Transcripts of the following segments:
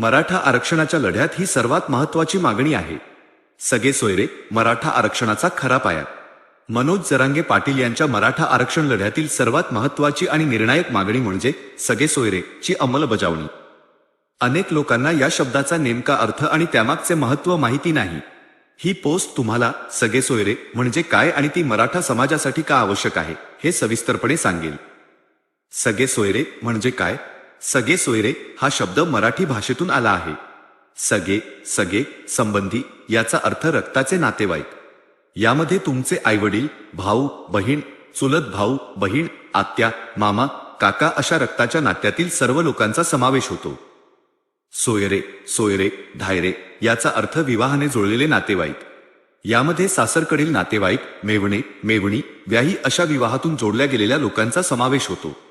मराठा आरक्षणाच्या लढ्यात ही सर्वात महत्वाची मागणी आहे. सगळे सोयरे मराठा आरक्षणाचा खरा पाया. मनोज जरांगे पाटील यांच्या मराठा आरक्षण लढ्यातील सर्वात महत्वाची आणि निर्णायक मागणी म्हणजे सगळे सोयरे ची अंमलबजावणी. अनेक लोकांना या शब्दाचा नेमका अर्थ आणि त्यामागचे महत्त्व माहिती नाही. ही पोस्ट तुम्हाला सगळे सोयरे म्हणजे काय आणि ती मराठा समाजासाठी का आवश्यक आहे हे सविस्तरपणे सांगेल. सगळे सोयरे म्हणजे काय? सगे सोयरे हा शब्द मराठी भाषेतून आला आहे. सगे सगे संबंधी याचा अर्थ रक्ताचे नातेवाईक. यामध्ये तुमचे आईवडील भाऊ बहीण चुलत भाऊ बहीण आत्या मामा काका अशा रक्ताच्या नात्यातील सर्व लोकांचा समावेश होतो. सोयरे सोयरे धायरे याचा अर्थ विवाहाने जुळलेले नातेवाईक. यामध्ये सासरकडील नातेवाईक मेवणे मेवणी व्याही अशा विवाहातून जोडल्या गेलेल्या लोकांचा समावेश होतो.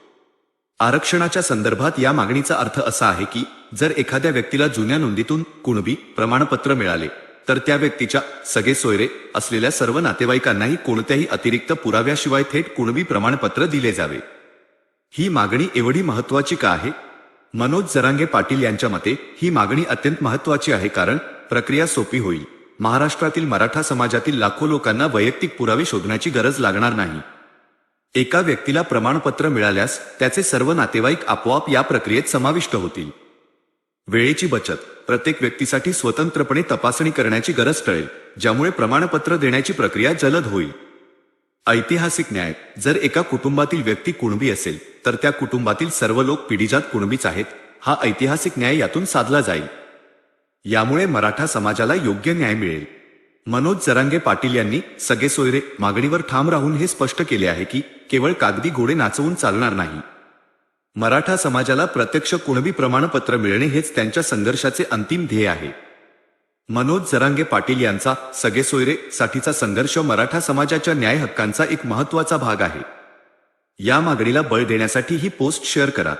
आरक्षणाच्या संदर्भात या मागणीचा अर्थ असा आहे की जर एखाद्या व्यक्तीला जुन्या नोंदीतून कुणबी प्रमाणपत्र मिळाले तर त्या व्यक्तीच्या सगळे सोयरे असलेल्या सर्व नातेवाईकांनाही कोणत्याही अतिरिक्त पुराव्याशिवाय थेट कुणबी प्रमाणपत्र दिले जावे. ही मागणी एवढी महत्वाची का आहे? मनोज जरांगे पाटील यांच्या मते ही मागणी अत्यंत महत्वाची आहे कारण प्रक्रिया सोपी होईल. महाराष्ट्रातील मराठा समाजातील लाखो लोकांना वैयक्तिक पुरावे शोधण्याची गरज लागणार नाही. एका व्यक्तीला प्रमाणपत्र मिळाल्यास त्याचे सर्व नातेवाईक आपोआप या प्रक्रियेत समाविष्ट होतील. वेळेची बचत. प्रत्येक व्यक्तीसाठी स्वतंत्रपणे तपासणी करण्याची गरज टळेल ज्यामुळे प्रमाणपत्र देण्याची प्रक्रिया जलद होईल. ऐतिहासिक न्याय. जर एका कुटुंबातील व्यक्ती कुणबी असेल तर त्या कुटुंबातील सर्व लोक पिढीजात कुणबीच आहेत हा ऐतिहासिक न्याय यातून साधला जाईल. यामुळे मराठा समाजाला योग्य न्याय मिळेल. मनोज जरांगे पाटील यांनी सगळे सोयरे मागणीवर ठाम राहून हे स्पष्ट केले आहे की केवळ कागदी घोडे नाचवून चालणार नाही. मराठा समाजाला प्रत्यक्ष कुणबी प्रमाणपत्र मिळणे हेच त्यांच्या संघर्षाचे अंतिम ध्येय आहे. मनोज जरांगे पाटील यांचा सगळे सोयरे साठीचा संघर्ष मराठा समाजाच्या न्याय हक्कांचा एक महत्त्वाचा भाग आहे. या मागणीला बळ देण्यासाठी ही पोस्ट शेअर करा.